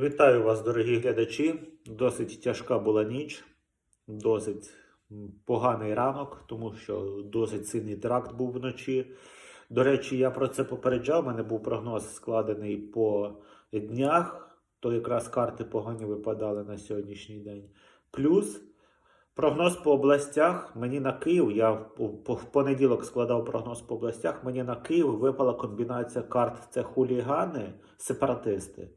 Вітаю вас, дорогі глядачі. Досить тяжка була ніч, досить поганий ранок, тому що досить сильний теракт був вночі. До речі, я про це попереджав. У мене був прогноз складений по днях, то якраз карти погані випадали на сьогоднішній день. Плюс прогноз по областях. Мені на Київ, я в понеділок складав прогноз по областях. Мені на Київ випала комбінація карт: це хулігани, сепаратисти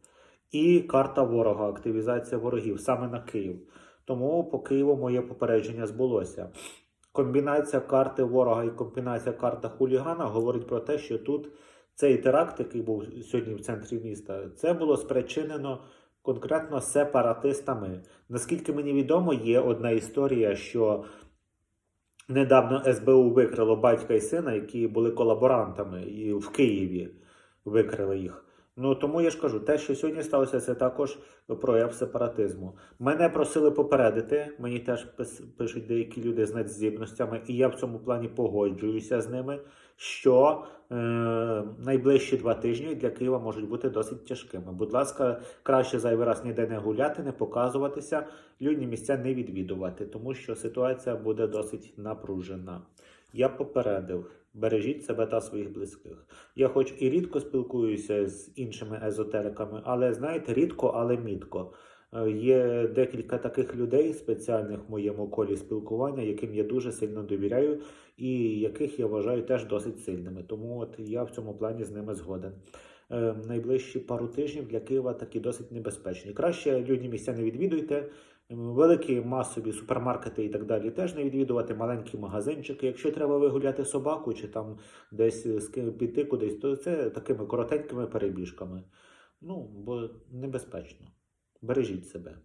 і карта ворога, активізація ворогів саме на Київ. Тому по Києву моє попередження збулося. Комбінація карти ворога і комбінація карта хулігана говорить про те, що тут цей теракт, який був сьогодні в центрі міста, це було спричинено конкретно сепаратистами. Наскільки мені відомо, є одна історія, що недавно СБУ викрило батька і сина, які були колаборантами, і в Києві викрили їх. Ну тому я ж кажу, те, що сьогодні сталося, це також прояв сепаратизму. Мене просили попередити. Мені теж пишуть деякі люди з надздібностями, і я в цьому плані погоджуюся з ними. Що е, найближчі два тижні для Києва можуть бути досить тяжкими. Будь ласка, краще зайвий раз ніде не гуляти, не показуватися, людні місця не відвідувати, тому що ситуація буде досить напружена. Я попередив, бережіть себе та своїх близьких. Я хоч і рідко спілкуюся з іншими езотериками, але знаєте, рідко, але мітко. Е, Є декілька таких людей спеціальних в моєму колі спілкування, яким я дуже сильно довіряю, і яких я вважаю теж досить сильними. Тому от я в цьому плані з ними згоден. Е, Найближчі пару тижнів для Києва такі досить небезпечні. Краще людні місця не відвідуйте. Великі масові супермаркети і так далі теж не відвідувати маленькі магазинчики. Якщо треба вигуляти собаку чи там десь з піти кудись, то це такими коротенькими перебіжками. Ну, бо небезпечно. Бережіть себе.